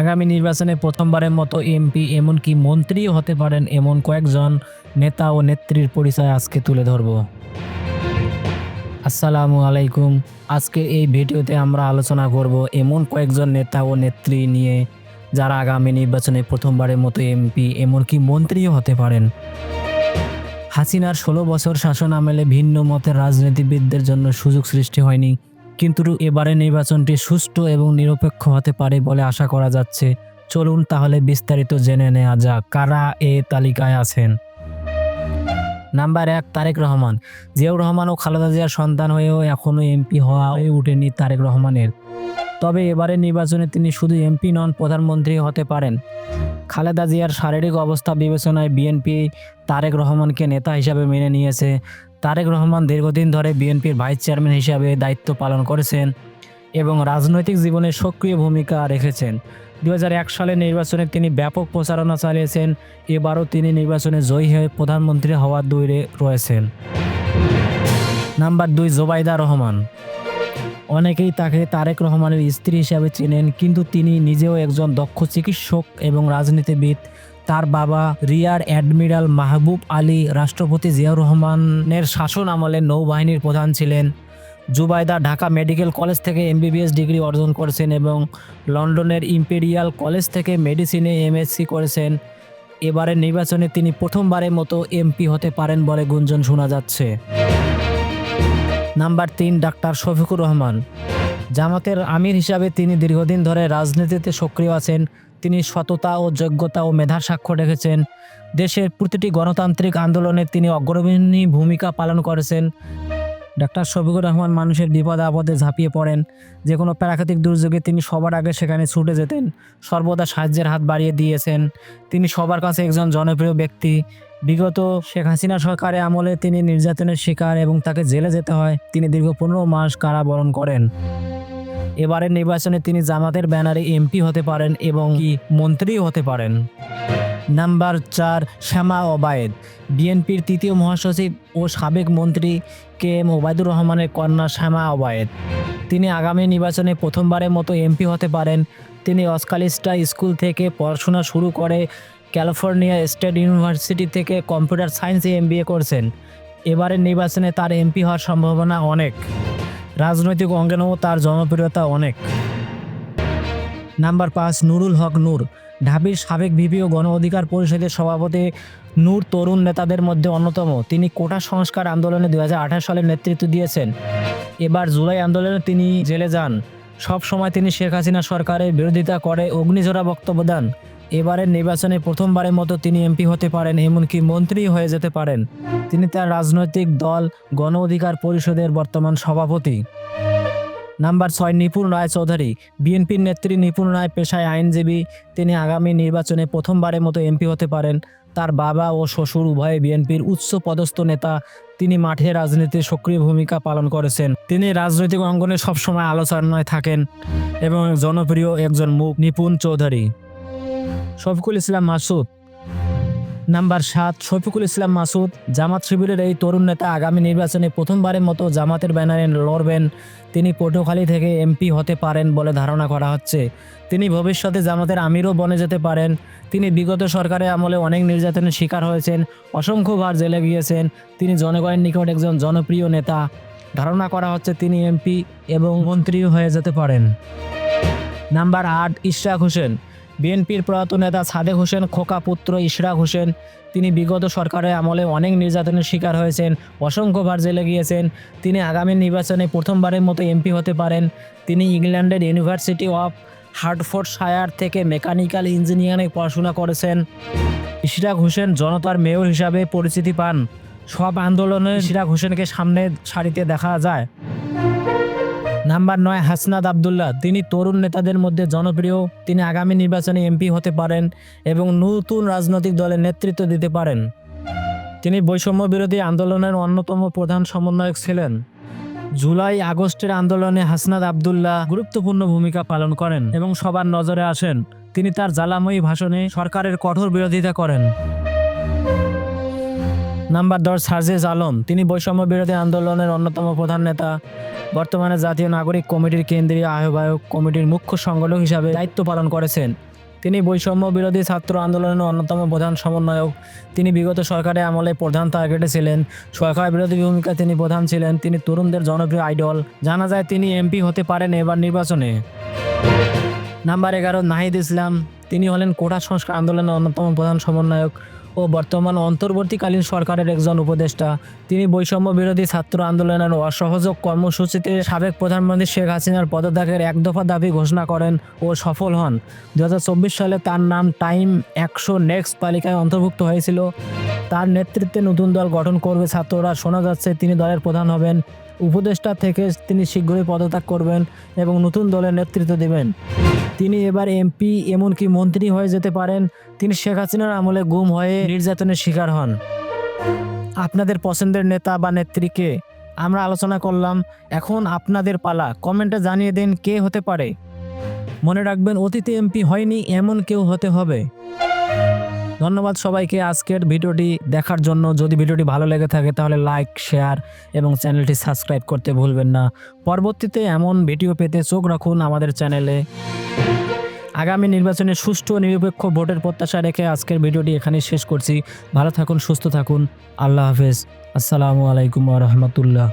আগামী নির্বাচনে প্রথমবারের মতো এমপি এমনকি মন্ত্রীও হতে পারেন এমন কয়েকজন নেতা ও নেত্রীর পরিচয় আজকে তুলে ধরব। আসসালামু আলাইকুম। আজকে এই ভিডিওতে আমরা আলোচনা করব এমন কয়েকজন নেতা ও নেত্রী নিয়ে যারা আগামী নির্বাচনে প্রথমবারের মতো এমপি এমনকি মন্ত্রীও হতে পারেন। হাসিনার ষোলো বছর শাসন আমলে ভিন্ন মতের রাজনীতিবিদদের জন্য সুযোগ সৃষ্টি হয়নি। কিন্তু এবারে নির্বাচনটি সুষ্ঠু এবং নিরপেক্ষ হতে পারে বলে আশা করা যাচ্ছে। চলুন তাহলে বিস্তারিত জেনে নেওয়া যাক কারা এ তালিকায় আছেন। নাম্বার এক, তারেক রহমান। জিয়াউর রহমান ও খালেদা জিয়ার সন্তান হয়েও এখনও এমপি হওয়া হয়ে ওঠেনি তারেক রহমানের। তবে এবারে নির্বাচনে তিনি শুধু এমপি নন, প্রধানমন্ত্রী হতে পারেন। খালেদা জিয়ার শারীরিক অবস্থা বিবেচনায় বিএনপি তারেক রহমানকে নেতা হিসাবে মেনে নিয়েছে। তারেক রহমান দীর্ঘদিন ধরে বিএনপির ভাইস চেয়ারম্যান হিসাবে দায়িত্ব পালন করেছেন এবং রাজনৈতিক জীবনে সক্রিয় ভূমিকা রেখেছেন। দু সালে নির্বাচনে তিনি ব্যাপক প্রচারণা চালিয়েছেন। এবারও তিনি নির্বাচনে জয়ী হয়ে প্রধানমন্ত্রী হওয়ার দৌড়ে রয়েছেন। নাম্বার দুই, জোবাইদা রহমান। অনেকেই তাকে তারেক রহমানের স্ত্রী হিসাবে চেনেন, কিন্তু তিনি নিজেও একজন দক্ষ চিকিৎসক এবং রাজনীতিবিদ। তার বাবা রিয়ার অ্যাডমিরাল মাহবুব আলী, রাষ্ট্রপতি জিয়াউর রহমানের শাসন আমলে নৌবাহিনীর প্রধান ছিলেন। জুবাইদা ঢাকা মেডিকেল কলেজ থেকে এমবিবিএস ডিগ্রি অর্জন করেছেন এবং লন্ডনের ইম্পেরিয়াল কলেজ থেকে মেডিসিনে এমএসসি করেছেন। এবারের নির্বাচনে তিনি প্রথমবারের মতো এমপি হতে পারেন বলে গুঞ্জন শোনা যাচ্ছে। নাম্বার তিন, ডাক্তার শফিকুর রহমান। জামাতের আমির হিসাবে তিনি দীর্ঘদিন ধরে রাজনীতিতে সক্রিয় আছেন। তিনি সততা ও যোগ্যতা ও মেধার সাক্ষ্য রেখেছেন। দেশের প্রতিটি গণতান্ত্রিক আন্দোলনে তিনি অগ্রণী ভূমিকা পালন করেছেন। ডাক্তার শফিকুর রহমান মানুষের বিপদ আপদে ঝাঁপিয়ে পড়েন। যে কোনো প্রাকৃতিক দুর্যোগে তিনি সবার আগে সেখানে ছুটে যেতেন। সর্বদা সাহায্যের হাত বাড়িয়ে দিয়েছেন। তিনি সবার কাছে একজন জনপ্রিয় ব্যক্তি। বিগত শেখ হাসিনা সরকারের আমলে তিনি নির্যাতনের শিকার এবং তাকে জেলে যেতে হয়। তিনি দীর্ঘ পনেরো মাস কারাবরণ করেন। এবারের নির্বাচনে তিনি জামাতের ব্যানারে এমপি হতে পারেন এবং কি মন্ত্রীও হতে পারেন। নাম্বার চার, শ্যামা ওবায়েদ। বিএনপির তৃতীয় মহাসচিব ও সাবেক মন্ত্রী কে এম ওবায়দুর রহমানের কন্যা শ্যামা ওবায়েদ। তিনি আগামী নির্বাচনে প্রথমবারের মতো এমপি হতে পারেন। তিনি অস্কালিস্টা স্কুল থেকে পড়াশোনা শুরু করে ক্যালিফোর্নিয়া স্টেট ইউনিভার্সিটি থেকে কম্পিউটার সায়েন্সে এমবিএ করছেন। এবারের নির্বাচনে তার এমপি হওয়ার সম্ভাবনা অনেক। রাজনৈতিক অঙ্গনেও তার জনপ্রিয়তা অনেক। নাম্বার পাঁচ, নুরুল হক নূর। ঢাবির সাবেক ভিপি ও গণ অধিকার পরিষদের সভাপতি নূর তরুণ নেতাদের মধ্যে অন্যতম। তিনি কোটা সংস্কার আন্দোলনে দুই সালে নেতৃত্ব দিয়েছেন। এবার জুলাই আন্দোলনে তিনি জেলে যান। সব সময় তিনি শেখ হাসিনা সরকারের বিরোধিতা করে, অগ্নিঝরা বক্তব্য দেন। এবারের নির্বাচনে প্রথমবারের মতো তিনি এমপি হতে পারেন, এমনকি মন্ত্রী হয়ে যেতে পারেন। তিনি তার রাজনৈতিক দল, গণ অধিকার পরিষদের বর্তমান সভাপতি। নাম্বার ছয়, নিপুণ রায় চৌধুরী। বিএনপির নেত্রী নিপুণ রায় পেশায় আইনজীবী। তিনি আগামী নির্বাচনে প্রথমবারের মতো এমপি হতে পারেন। তার বাবা ও শ্বশুর উভয়ে বিএনপির উচ্চ পদস্থ নেতা। তিনি মাঠে রাজনীতির সক্রিয় ভূমিকা পালন করেছেন। তিনি রাজনৈতিক অঙ্গনে সবসময় আলোচনায় থাকেন এবং জনপ্রিয় একজন মুখ নিপুণ চৌধুরী। শফিকুল ইসলাম মাসুদ। নাম্বার সাত, শফিকুল ইসলাম মাসুদ, জামাত শিবিরের এই তরুণ নেতা আগামী নির্বাচনে প্রথমবারের মতো জামাতের ব্যানারে লড়বেন। তিনি পটুখালী থেকে এমপি হতে পারেন বলে ধারণা করা হচ্ছে। তিনি ভবিষ্যতে জামাতের আমিরও বনে যেতে পারেন। তিনি বিগত সরকারের আমলে অনেক নির্যাতনের শিকার হয়েছেন, অসংখ্যবার জেলে গিয়েছেন। তিনি জনগণের নিকট একজন জনপ্রিয় নেতা। ধারণা করা হচ্ছে তিনি এমপি এবং মন্ত্রীও হয়ে যেতে পারেন। নাম্বার আট, ইশরাক হোসেন বিএনপির প্রয়াত নেতা সাদেক হোসেন, খোকা পুত্র ইশরাক হোসেন। তিনি বিগত সরকারের আমলে অনেক নির্যাতনের শিকার হয়েছেন, অসংখ্যবার জেলে গিয়েছেন। তিনি আগামী নির্বাচনে প্রথমবারের মতো এমপি হতে পারেন। তিনি ইংল্যান্ডের ইউনিভার্সিটি অফ হার্টফোর্ড শায়ার থেকে মেকানিক্যাল ইঞ্জিনিয়ারিং পড়াশোনা করেছেন। ইশরাক হোসেন জনতার মেয়র হিসাবে পরিচিতি পান। সব আন্দোলনে ইশরাক হোসেনকে সামনে সারিতে দেখা যায়। নাম্বার নয় হাসনাদ আবদুল্লাহ। তিনি তরুণ নেতাদের মধ্যে জনপ্রিয়। তিনি আগামী নির্বাচনে এমপি হতে পারেন এবং নতুন রাজনৈতিক দলের নেতৃত্ব দিতে পারেন। তিনি বৈষম্য বিরোধী আন্দোলনের অন্যতম প্রধান সমন্বয়ক ছিলেন। জুলাই আগস্টের আন্দোলনে হাসনাদ আবদুল্লাহ গুরুত্বপূর্ণ ভূমিকা পালন করেন এবং সবার নজরে আসেন। তিনি তার জ্বালাময়ী ভাষণে সরকারের কঠোর বিরোধিতা করেন। নাম্বার দশ সার্জেস আলম। তিনি বৈষম্য বিরোধী আন্দোলনের অন্যতম প্রধান নেতা। বর্তমানে জাতীয় নাগরিক কমিটির কেন্দ্রীয় আহ্বায়ক কমিটির মুখ্য সংগঠক হিসাবে দায়িত্ব পালন করেছেন। তিনি বৈষম্য বিরোধী ছাত্র আন্দোলনের অন্যতম প্রধান সমন্বয়ক। তিনি বিগত সরকারের আমলে প্রধান টার্গেটে ছিলেন। সরকার বিরোধী ভূমিকায় তিনি প্রধান ছিলেন। তিনি তরুণদের জনপ্রিয় আইডল জানা যায় তিনি এমপি হতে পারেন এবার নির্বাচনে। নাম্বার এগারো, নাহিদ ইসলাম। তিনি হলেন কোটা সংস্কার আন্দোলনের অন্যতম প্রধান সমন্বয়ক। ও বর্তমান অন্তর্বর্তীকালীন সরকারের একজন উপদেষ্টা। তিনি বৈষম্য বিরোধী ছাত্র আন্দোলনের অসহযোগ কর্মসূচিতে সাবেক প্রধানমন্ত্রী শেখ হাসিনার পদত্যাগের এক দফা দাবি ঘোষণা করেন ও সফল হন। দু হাজার চব্বিশ সালে তার নাম টাইম একশো নেক্সট তালিকায় অন্তর্ভুক্ত হয়েছিল। তার নেতৃত্বে নতুন দল গঠন করবে ছাত্ররা। শোনা যাচ্ছে তিনি দলের প্রধান হবেন। উপদেষ্টা থেকে তিনি শীঘ্রই পদত্যাগ করবেন এবং নতুন দলের নেতৃত্ব দেবেন। তিনি এবার এমপি, এমনকি মন্ত্রী হয়ে যেতে পারেন। তিনি শেখ হাসিনার আমলে গুম হয়ে নির্যাতনের শিকার হন। আপনাদের পছন্দের নেতা বা নেত্রীকে আমরা আলোচনা করলাম। এখন আপনাদের পালা। কমেন্টে জানিয়ে দিন কে হতে পারে। মনে রাখবেন, অতীতে এমপি হয়নি, এমন কেউ হতে হবে। ধন্যবাদ সবাইকে আজকের ভিডিওটি দেখার জন্য। যদি ভিডিওটি ভালো লেগে থাকে তাহলে লাইক, শেয়ার এবং চ্যানেলটি সাবস্ক্রাইব করতে ভুলবেন না। পরবর্তীতে এমন ভিডিও পেতে চোখ রাখুন আমাদের চ্যানেলে। আগামী নির্বাচনে সুষ্ঠু নিরপেক্ষ ভোটের প্রত্যাশা রেখে আজকের ভিডিওটি এখানেই শেষ করছি। ভালো থাকুন, সুস্থ থাকুন। আল্লাহ হাফেজ। আসসালামু আলাইকুম রহমতুল্লাহ।